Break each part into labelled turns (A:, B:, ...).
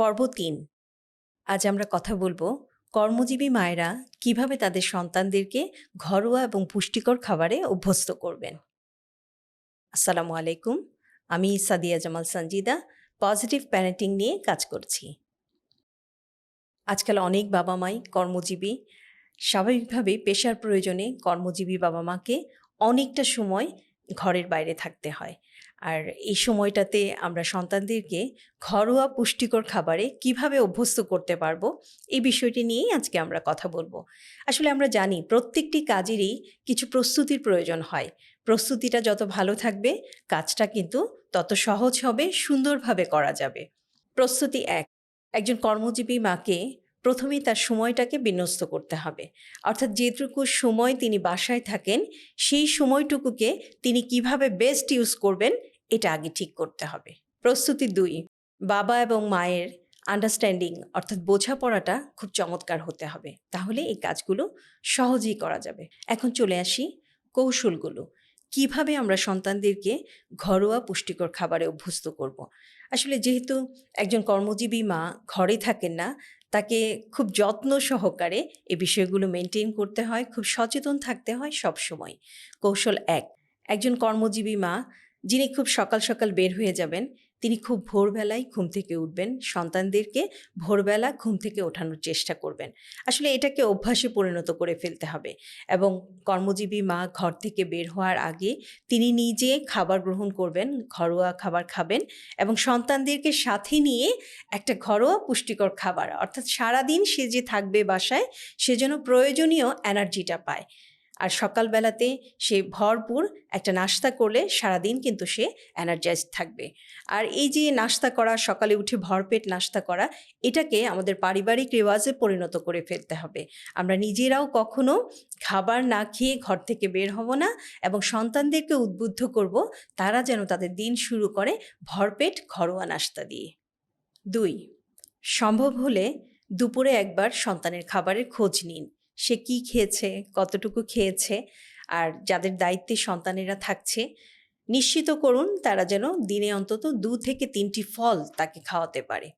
A: পর্ব তিন। আজ আমরা কথা বলব কর্মজীবী মায়েরা কীভাবে তাদের সন্তানদেরকে ঘরোয়া এবং পুষ্টিকর খাবারে অভ্যস্ত করবেন। আসসালামু আলাইকুম, আমি সাদিয়া জামাল সঞ্জিদা পজিটিভ প্যারেন্টিং নিয়ে কাজ করছি। আজকাল অনেক বাবা মাই কর্মজীবী স্বাভাবিকভাবে পেশার প্রয়োজনে কর্মজীবী বাবা মাকে অনেকটা সময় ঘরের বাইরে থাকতে হয়। আর এই সময়টাতে আমরা সন্তানদেরকে ঘরোয়া পুষ্টিকর খাবারে কীভাবে অভ্যস্ত করতে পারব, এই বিষয়টি নিয়েই আজকে আমরা কথা বলব। আসলে আমরা জানি প্রত্যেকটি কাজেরই কিছু প্রস্তুতির প্রয়োজন হয়। প্রস্তুতিটা যত ভালো থাকবে, কাজটা কিন্তু তত সহজ হবে, সুন্দরভাবে করা যাবে। প্রস্তুতি এক, একজন কর্মজীবী মাকে প্রথমেই তার সময়টাকে বিন্যস্ত করতে হবে। অর্থাৎ যেটুকু সময় তিনি বাসায় থাকেন, সেই সময়টুকুকে তিনি কীভাবে বেস্ট ইউজ করবেন, এটা আগে ঠিক করতে হবে। প্রস্তুতি দুই, বাবা এবং মায়ের আন্ডারস্ট্যান্ডিং অর্থাৎ বোঝাপড়াটা খুব চমৎকার হতে হবে। তাহলে এই কাজগুলো সহজেই করা যাবে। এখন চলে আসি কৌশলগুলো। কীভাবে আমরা সন্তানদেরকে ঘরোয়া পুষ্টিকর খাবারে অভ্যস্ত করব। আসলে যেহেতু একজন কর্মজীবী মা ঘরে থাকেন না তাকে খুব যত্ন সহকারে এ বিষয়গুলো মেনটেন করতে হয়, খুব সচেতন থাকতে হয় সব সময় কৌশল এক, একজন কর্মজীবী মা, যিনি খুব সকাল সকাল বের হয়ে যাবেন তিনি খুব ভোরবেলায় ঘুম থেকে উঠবেন। সন্তানদেরকে ভোরবেলা ঘুম থেকে ওঠানোর চেষ্টা করবেন। আসলে এটাকে অভ্যাসে পরিণত করে ফেলতে হবে এবং কর্মজীবী মা ঘর থেকে বের হওয়ার আগে তিনি নিজে খাবার গ্রহণ করবেন, ঘরোয়া খাবার খাবেন এবং সন্তানদেরকে সাথে নিয়ে একটা ঘরোয়া পুষ্টিকর খাবার, অর্থাৎ সারাদিন সে যে থাকবে বাসায়, সে যেন প্রয়োজনীয় এনার্জিটা পায়। আর সকালবেলাতে সে ভরপুর একটা নাস্তা করলে সারাদিন কিন্তু সে এনার্জাইজ থাকবে। আর এই যে নাস্তা করা, সকালে উঠে ভরপেট নাস্তা করা, এটাকে আমাদের পারিবারিক রেওয়াজে পরিণত করে ফেলতে হবে। আমরা নিজেরাও কখনো খাবার না খেয়ে ঘর থেকে বের হব না এবং সন্তানদেরকে উদ্বুদ্ধ করব তারা যেন তাদের দিন শুরু করে ভরপেট ঘরোয়া নাস্তা দিয়ে। দুই, সম্ভব হলে দুপুরে একবার সন্তানের খাবারের খোঁজ নিন। সে কি খেয়েছে, কতটুকু খেয়েছে আর যাদের দায়িত্বে সন্তানেরা থাকছে, নিশ্চিত করুন তারা যেন দিনে অন্তত দু থেকে তিনটি ফল তাকে খাওয়াতে পারে।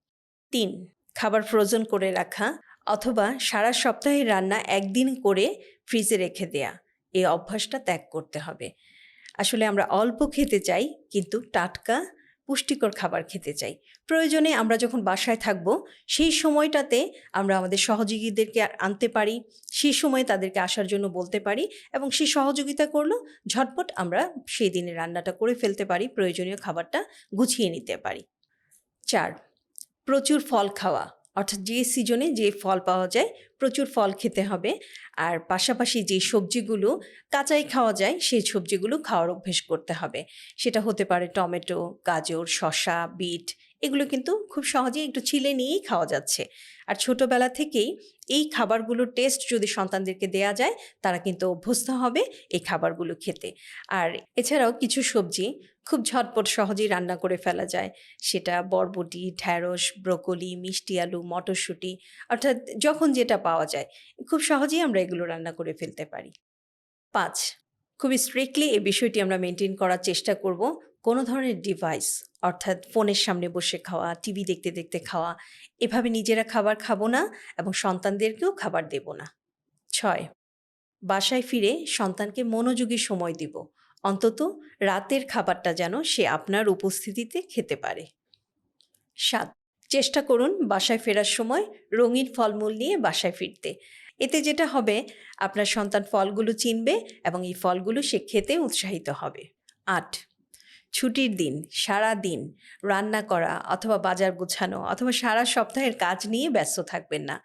A: তিন, খাবার ফ্রোজন করে রাখা অথবা সারা সপ্তাহে রান্না একদিন করে ফ্রিজে রেখে দেয়া, এই অভ্যাসটা ত্যাগ করতে হবে। আসলে আমরা অল্প খেতে চাই, কিন্তু টাটকা পুষ্টিকর খাবার খেতে চাই। প্রয়োজনে আমরা যখন বাসায় থাকব, সেই সময়টাতে আমরা আমাদের সহযোগীদেরকে আনতে পারি, সেই সময় তাদেরকে আসার জন্য বলতে পারি এবং সেই সহযোগিতা করলেও ঝটপট আমরা সেই দিনে রান্নাটা করে ফেলতে পারি, প্রয়োজনীয় খাবারটা গুছিয়ে নিতে পারি। চার, প্রচুর ফল খাওয়া। অর্থাৎ যে সিজনে যে ফল পাওয়া যায়, প্রচুর ফল খেতে হবে। আর পাশাপাশি যে সবজিগুলো কাঁচাই খাওয়া যায়, সেই সবজিগুলো খাওয়ার অভ্যেস করতে হবে। সেটা হতে পারে টমেটো, গাজর শশা বিট এগুলো কিন্তু খুব সহজেই একটু ছিলে নিয়েই খাওয়া যাচ্ছে। আর ছোটোবেলা থেকেই এই খাবারগুলোর টেস্ট যদি সন্তানদেরকে দেয়া যায়, তারা কিন্তু অভ্যস্ত হবে এই খাবারগুলো খেতে। আর এছাড়াও কিছু সবজি খুব ঝটপট সহজেই রান্না করে ফেলা যায়। সেটা বরবটি, ঢ্যাঁড়স, ব্রকলি, মিষ্টি আলু, মটরশুঁটি, অর্থাৎ যখন যেটা পাওয়া যায়, খুব সহজেই আমরা এগুলো রান্না করে ফেলতে পারি। পাঁচ, খুবই স্ট্রিক্টলি এই বিষয়টি আমরা মেনটেন করার চেষ্টা করব। কোনো ধরনের ডিভাইস অর্থাৎ ফোনের সামনে বসে খাওয়া টিভি দেখতে দেখতে খাওয়া, এভাবে নিজেরা খাবার খাব না এবং সন্তানদেরকেও খাবার দেব না। ছয়, বাসায় ফিরে সন্তানকে মনোযোগী সময় দিব। অন্তত রাতের খাবারটা যেন সে আপনার উপস্থিতিতে খেতে পারে। সাত, চেষ্টা করুন বাসায় ফেরার সময় রঙিন ফলমূল নিয়ে বাসায় ফিরতে। এতে যেটা হবে, আপনার সন্তান ফলগুলো চিনবে এবং এই ফলগুলো সে খেতে উৎসাহিত হবে। আট ছুটির দিন, সারা দিন রান্না করা অথবা বাজার গোছানো অথবা সারা সপ্তাহের কাজ নিয়ে ব্যস্ত থাকবেন না।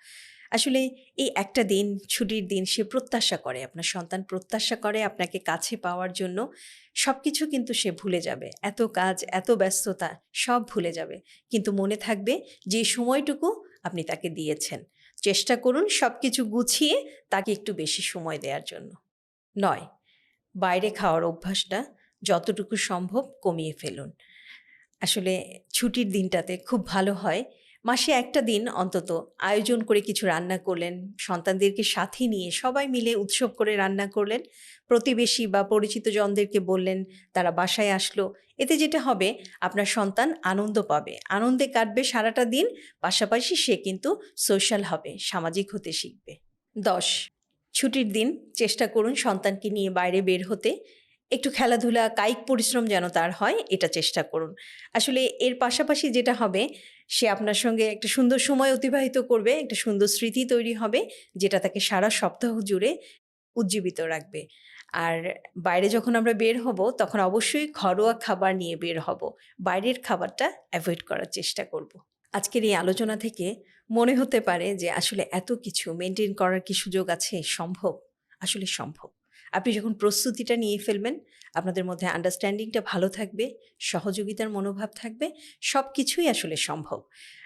A: আসলে এই একটা দিন, ছুটির দিন সে প্রত্যাশা করে, আপনার সন্তান প্রত্যাশা করে আপনাকে কাছে পাওয়ার জন্য সব কিছু কিন্তু সে ভুলে যাবে। এত কাজ, এত ব্যস্ততা সব ভুলে যাবে। কিন্তু মনে থাকবে যে সময়টুকু আপনি তাকে দিয়েছেন। চেষ্টা করুন সব কিছু গুছিয়ে তাকে একটু বেশি সময় দেওয়ার জন্য। নয়, বাইরে খাওয়ার অভ্যাসটা যতটুকু সম্ভব কমিয়ে ফেলুন। আসলে ছুটির দিনটাতে খুব ভালো হয়। মাসে একটা দিন অন্তত আয়োজন করে কিছু রান্না করলেন, সন্তানদেরকে সাথে নিয়ে সবাই মিলে উৎসব করে রান্না করলেন। প্রতিবেশী বা পরিচিত জনদেরকে বললেন, তারা বাসায় আসলো। এতে যেটা হবে, আপনার সন্তান আনন্দ পাবে। আনন্দে কাটবে সারাটা দিন, পাশাপাশি সে কিন্তু সোশ্যাল হবে, সামাজিক হতে শিখবে। দশ, ছুটির দিন চেষ্টা করুন সন্তানকে নিয়ে বাইরে বের হতে। একটু খেলাধুলা, কায়িক পরিশ্রম যেন তার হয়, এটা চেষ্টা করুন। আসলে এর পাশাপাশি যেটা হবে, সে আপনার সঙ্গে একটা সুন্দর সময় অতিবাহিত করবে, একটা সুন্দর স্মৃতি তৈরি হবে, যেটা তাকে সারা সপ্তাহ জুড়ে উজ্জীবিত রাখবে। আর বাইরে যখন আমরা বের হব, তখন অবশ্যই ঘরোয়া খাবার নিয়ে বের হব। বাইরের খাবারটা অ্যাভয়েড করার চেষ্টা করব। আজকের এই আলোচনা থেকে মনে হতে পারে যে, আসলে এত কিছু মেনটেন করার কি সুযোগ আছে? সম্ভব? আসলে সম্ভব। আপনি যখন প্রস্তুতিটা নিয়ে ফেলবেন, আপনাদের মধ্যে আন্ডারস্ট্যান্ডিংটা ভালো থাকবে, সহযোগিতার মনোভাব থাকবে সব কিছুই আসলে সম্ভব।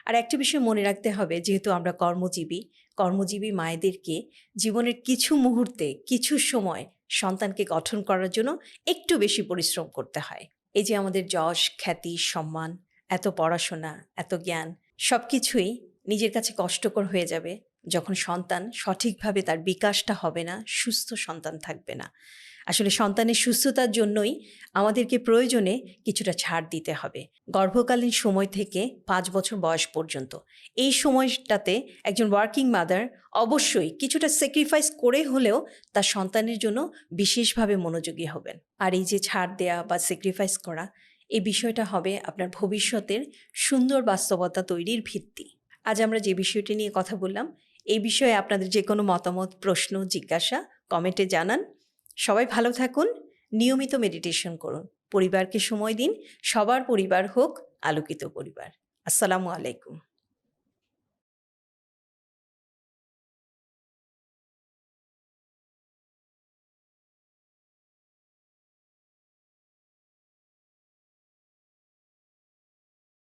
A: আর একটা বিষয় মনে রাখতে হবে, যেহেতু আমরা কর্মজীবী কর্মজীবী মায়েদেরকে জীবনের কিছু মুহূর্তে, কিছু সময় সন্তানকে গঠন করার জন্য একটু বেশি পরিশ্রম করতে হয়। এই যে আমাদের যশ, খ্যাতি, সম্মান, এত পড়াশোনা, এত জ্ঞান সব কিছুই নিজের কাছে কষ্টকর হয়ে যাবে। যখন সন্তান সঠিকভাবে তার বিকাশটা হবে না, সুস্থ সন্তান থাকবে না। আসলে সন্তানের সুস্থতার জন্যই আমাদেরকে প্রয়োজনে কিছুটা ছাড় দিতে হবে। গর্ভকালীন সময় থেকে পাঁচ বছর বয়স পর্যন্ত। এই সময়টাতে একজন ওয়ার্কিং মাদার অবশ্যই কিছুটা স্যাক্রিফাইস করে হলেও তার সন্তানের জন্য বিশেষভাবে মনোযোগী হবেন। আর এই যে ছাড় দেয়া বা স্যাক্রিফাইস করা এই বিষয়টা হবে আপনার ভবিষ্যতের সুন্দর বাস্তবতা তৈরির ভিত্তি। আজ আমরা যে বিষয়টি নিয়ে কথা বললাম এই বিষয়ে আপনাদের যে কোনো মতামত, প্রশ্ন, জিজ্ঞাসা কমেন্টে জানান। সবাই ভালো থাকুন, নিয়মিত মেডিটেশন করুন। পরিবারকে সময় দিন, সবার পরিবার হোক, আলোকিত পরিবার। আসসালামু আলাইকুম।